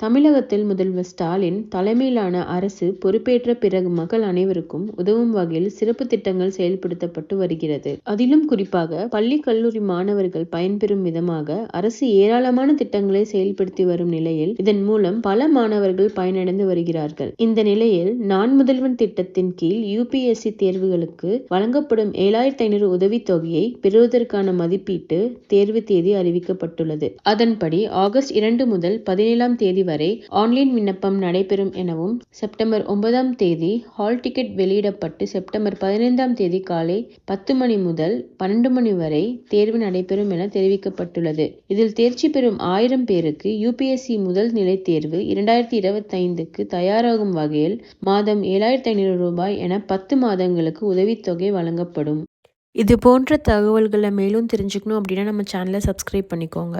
தமிழகத்தில் முதல்வர் ஸ்டாலின் தலைமையிலான அரசு பொறுப்பேற்ற பிறகு மக்கள் அனைவருக்கும் உதவும் வகையில் சிறப்பு திட்டங்கள் செயல்படுத்தப்பட்டு வருகிறது. அதிலும் குறிப்பாக பள்ளி கல்லூரி மாணவர்கள் பயன்பெறும் விதமாக அரசு ஏராளமான திட்டங்களை செயல்படுத்தி வரும் நிலையில் இதன் மூலம் பல மாணவர்கள் பயனடைந்து வருகிறார்கள். இந்த நிலையில் நான் முதல்வன் திட்டத்தின் கீழ் யூபிஎஸ்சி தேர்வுகளுக்கு வழங்கப்படும் ஏழாயிரத்தி ஐநூறு உதவித்தொகையை பெறுவதற்கான மதிப்பீட்டு தேர்வு தேதி அறிவிக்கப்பட்டுள்ளது. அதன்படி ஆகஸ்ட் இரண்டு முதல் பதினேழாம் தேதி வரை ஆன்லைன் விண்ணப்பம் நடைபெறும் எனவும் செப்டம்பர் ஒன்பதாம் தேதி ஹால் டிக்கெட் வெளியிடப்பட்டு செப்டம்பர் பதினைந்தாம் தேதி காலை பத்து மணி முதல் பன்னெண்டு மணி வரை தேர்வு நடைபெறும் என தெரிவிக்கப்பட்டுள்ளது. இதில் தேர்ச்சி பெறும் ஆயிரம் பேருக்கு யூபிஎஸ்சி முதல் நிலை தேர்வு இரண்டாயிரத்தி இருபத்தி ஐந்துக்கு தயாராகும் வகையில் மாதம் ஏழாயிரத்தி ஐநூறு ரூபாய் என பத்து மாதங்களுக்கு உதவித்தொகை வழங்கப்படும். இது போன்ற தகவல்களை மேலும் தெரிஞ்சுக்கணும் அப்படின்னா நம்ம சேனலை சப்ஸ்கிரைப் பண்ணிக்கோங்க.